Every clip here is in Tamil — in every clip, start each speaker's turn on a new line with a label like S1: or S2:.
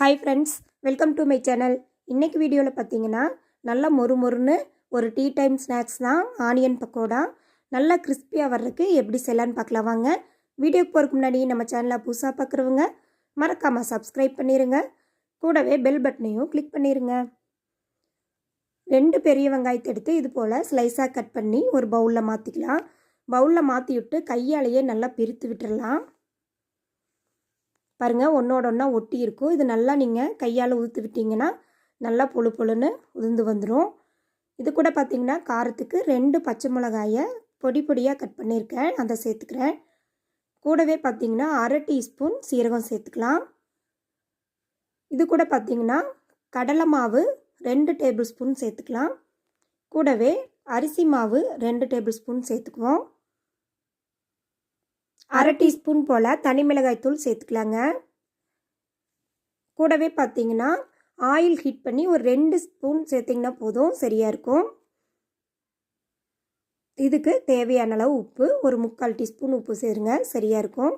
S1: Hi friends welcome to my channel இன்றைக்கி வீடியோவில் பார்த்தீங்கன்னா நல்லா மொறு மொறுன்னு ஒரு டீ டைம் ஸ்நாக்ஸ் தான் ஆனியன் பக்கோடா நல்லா கிறிஸ்பியாக வர்றதுக்கு எப்படி செய்யலான்னு பார்க்கலாம் வாங்க. வீடியோக்கு போகிறதுக்கு முன்னாடி நம்ம சேனலை புதுசாக பார்க்குறவங்க மறக்காமல் சப்ஸ்கிரைப் பண்ணிடுங்க கூடவே பெல் பட்டனையும் கிளிக் பண்ணிடுங்க ரெண்டு பெரிய வெங்காயத்தை எடுத்து இது போல் ஸ்லைஸாக கட் பண்ணி ஒரு பவுலில் மாற்றிக்கலாம் பவுலில் மாற்றி விட்டு கையாலேயே நல்லா பிரித்து விட்டுடலாம் பாருங்கள் ஒன்றோட ஒன்றா ஒட்டி இருக்கும். இது நல்லா நீங்கள் கையால் உதுத்து விட்டிங்கன்னா நல்லா பொழு பொழுன்னு உதிர்ந்து வந்துடும் இது கூட பார்த்திங்கன்னா காரத்துக்கு ரெண்டு பச்சை மிளகாயை பொடி பொடியாக கட் பண்ணியிருக்கேன் அதை சேர்த்துக்கிறேன். கூடவே பார்த்திங்கன்னா அரை டீஸ்பூன் சீரகம் சேர்த்துக்கலாம். இது கூட பார்த்திங்கன்னா கடலை மாவு ரெண்டு டேபிள் ஸ்பூன் சேர்த்துக்கலாம். கூடவே அரிசி மாவு ரெண்டு டேபிள் ஸ்பூன் சேர்த்துக்குவோம். அரை டீஸ்பூன் போல் தனி மிளகாய்த்தூள் சேர்த்துக்கலாங்க. கூடவே பார்த்தீங்கன்னா ஆயில் ஹீட் பண்ணி ஒரு ரெண்டு ஸ்பூன் சேர்த்திங்கன்னா போதும் சரியாக இருக்கும். இதுக்கு தேவையான அளவு உப்பு ஒரு முக்கால் டீஸ்பூன் உப்பு சேருங்க சரியாக இருக்கும்.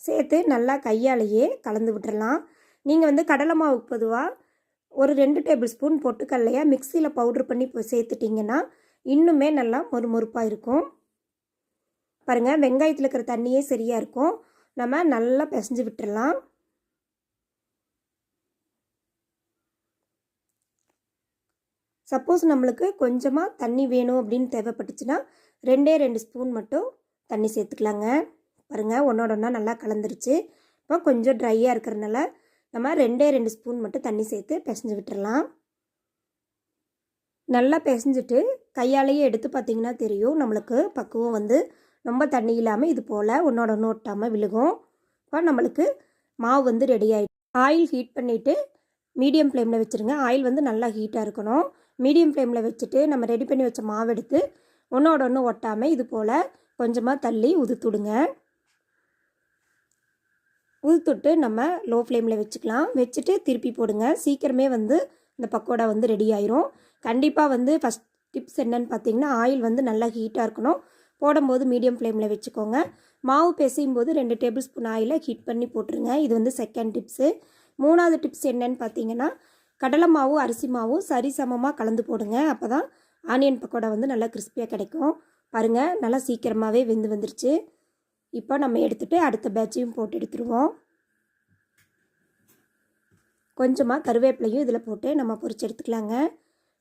S1: சேர்த்து நல்லா கையாலேயே கலந்து விட்டுறலாம். நீங்கள் வந்து கடலை மாவு பொதுவாக ஒரு ரெண்டு டேபிள் ஸ்பூன் பொட்டுக்கல்லையாக மிக்சியில் பவுட்ரு பண்ணி சேர்த்துட்டிங்கன்னா இன்னுமே நல்லா மொறுமொறுப்பாக இருக்கும். பாருங்கள் வெங்காயத்தில் இருக்கிற தண்ணியே சரியாக இருக்கும். நம்ம நல்லா பிசைஞ்சு விட்டுடலாம் சப்போஸ் நம்மளுக்கு கொஞ்சமாக தண்ணி வேணும் அப்படின்னு தேவைப்பட்டுச்சுன்னா ரெண்டே ரெண்டு ஸ்பூன் மட்டும் தண்ணி சேர்த்துக்கலாங்க. பாருங்கள் ஒன்றோட ஒன்றா நல்லா கலந்துருச்சு. இப்போ கொஞ்சம் ட்ரையாக இருக்கிறனால நம்ம ரெண்டே ரெண்டு ஸ்பூன் மட்டும் தண்ணி சேர்த்து பிசைஞ்சு விட்டுறலாம். நல்லா பிசைஞ்சிட்டு கையாலேயே எடுத்து பார்த்திங்கன்னா தெரியும் நம்மளுக்கு பக்குவம் வந்து ரொம்ப தண்ணி இல்லாமல் இது போல் ஒன்றோட ஒன்று ஒட்டாமல் விழுகும். இப்போ நம்மளுக்கு மாவு வந்து ரெடி ஆகிடும் ஆயில் ஹீட் பண்ணிவிட்டு மீடியம் ஃப்ளேமில் வச்சுருங்க. ஆயில் வந்து நல்லா ஹீட்டாக இருக்கணும். மீடியம் ஃப்ளேமில் வச்சுட்டு நம்ம ரெடி பண்ணி வச்ச மாவு எடுத்து ஒன்றோட ஒன்று ஒட்டாமல் இது போல் கொஞ்சமாக தள்ளி உதுத்துடுங்க. உதுத்துட்டு நம்ம லோ ஃப்ளேமில் வச்சுக்கலாம். வச்சுட்டு திருப்பி போடுங்க. சீக்கிரமே வந்து இந்த பக்கோடா வந்து ரெடி ஆயிரும். கண்டிப்பாக வந்து ஃபஸ்ட் டிப்ஸ் என்னன்னு பார்த்தீங்கன்னா ஆயில் வந்து நல்லா ஹீட்டாக இருக்கணும். போடும்போது மீடியம் ஃப்ளேமில் வச்சுக்கோங்க. மாவு பிசையும் போது ரெண்டு டேபிள் ஸ்பூன் ஆயிலை ஹீட் பண்ணி போட்டுருங்க. இது வந்து செகண்ட் டிப்ஸு மூணாவது டிப்ஸ் என்னன்னு பார்த்தீங்கன்னா கடலை மாவும் அரிசி மாவும் சரி சமமாக கலந்து போடுங்க. அப்போ தான் ஆனியன் பக்கோடா வந்து நல்லா கிறிஸ்பியாக கிடைக்கும். பாருங்கள் நல்லா சீக்கிரமாகவே வெந்து வந்துருச்சு. இப்போ நம்ம எடுத்துகிட்டு அடுத்த பேட்சையும் போட்டு எடுத்துருவோம். கொஞ்சமாக கருவேப்பிலையும் இதில் போட்டு நம்ம பொரிச்சு எடுத்துக்கலாங்க.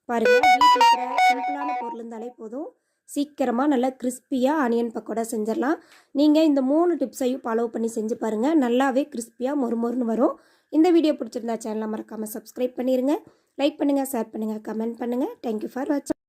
S1: பாருங்கள் வீட்டில் இருக்கிற சிம்பிளான பொருள் இருந்தாலே போதும். சீக்கிரமாக நல்லா கிறிஸ்பியாக ஆனியன் பக்கோடா செஞ்சிடலாம். நீங்கள் இந்த மூணு டிப்ஸையும் ஃபாலோ பண்ணி செஞ்சு பாருங்கள் நல்லாவே கிறிஸ்பியாக மொறு மொறுன்னு வரும். இந்த வீடியோ பிடிச்சிருந்தா சேனலை மறக்காமல் சப்ஸ்கிரைப் பண்ணிடுங்க லைக் பண்ணுங்கள் ஷேர் பண்ணுங்கள் கமெண்ட் பண்ணுங்கள் தேங்க்யூ ஃபார் வாட்சிங்